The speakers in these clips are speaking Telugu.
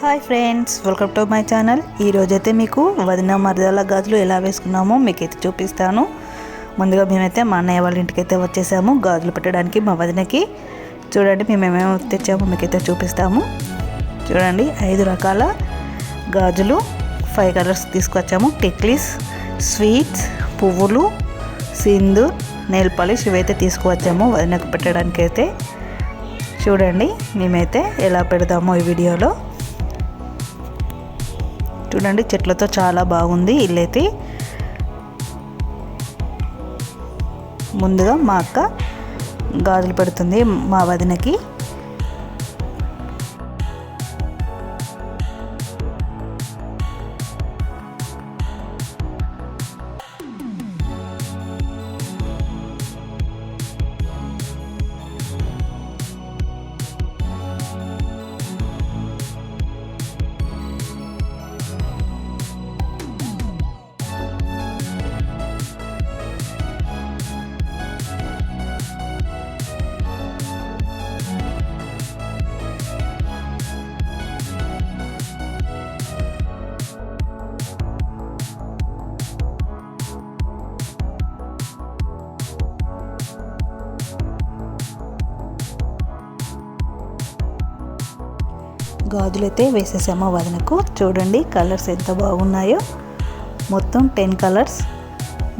Hi friends welcome to my channel. ఈరోజైతే మీకు వదిన మరదల గాజులు ఎలా వేసుకున్నామో మీకైతే చూపిస్తాను. ముందుగా మేమైతే మా అన్నయ్య వాళ్ళ ఇంటికి అయితే వచ్చేసాము గాజులు పెట్టడానికి మా వదినకి. చూడండి మేము ఏమేమి తెచ్చామో మీకైతే చూపిస్తాము. చూడండి ఐదు రకాల గాజులు ఫైవ్ కలర్స్ తీసుకొచ్చాము. టెక్లీస్ స్వీట్స్ పువ్వులు సింధు నెయిల్ పాలిష్ ఇవైతే తీసుకువచ్చాము వదినకు పెట్టడానికి అయితే చూడండి మేమైతే ఎలా పెడతామో ఈ వీడియోలో. చూడండి చెట్లతో చాలా బాగుంది ఇల్లైతే. ముందుగా మా అక్క గాజులు పెడుతుంది మా వదినకి గాజులైతే వేసేసాము వదినకు. చూడండి కలర్స్ ఎంత బాగున్నాయో. మొత్తం టెన్ కలర్స్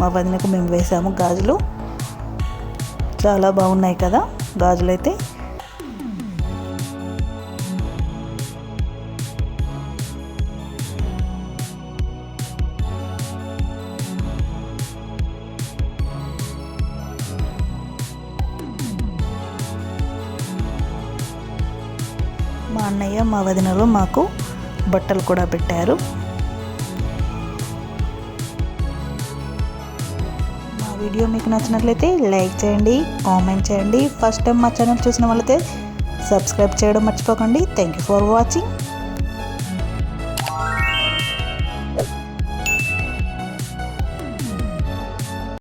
మా వదినకు మేము వేసాము గాజులు. చాలా బాగున్నాయి కదా గాజులైతే. అన్నయ్య మా వదినలు మాకు బట్టలు కూడా పెట్టారు. మా వీడియో మీకు నచ్చినట్లయితే లైక్ చేయండి కామెంట్ చేయండి. ఫస్ట్ టైం మా ఛానల్ చూసిన వాళ్ళైతే సబ్స్క్రైబ్ చేయడం మర్చిపోకండి. Thank you for watching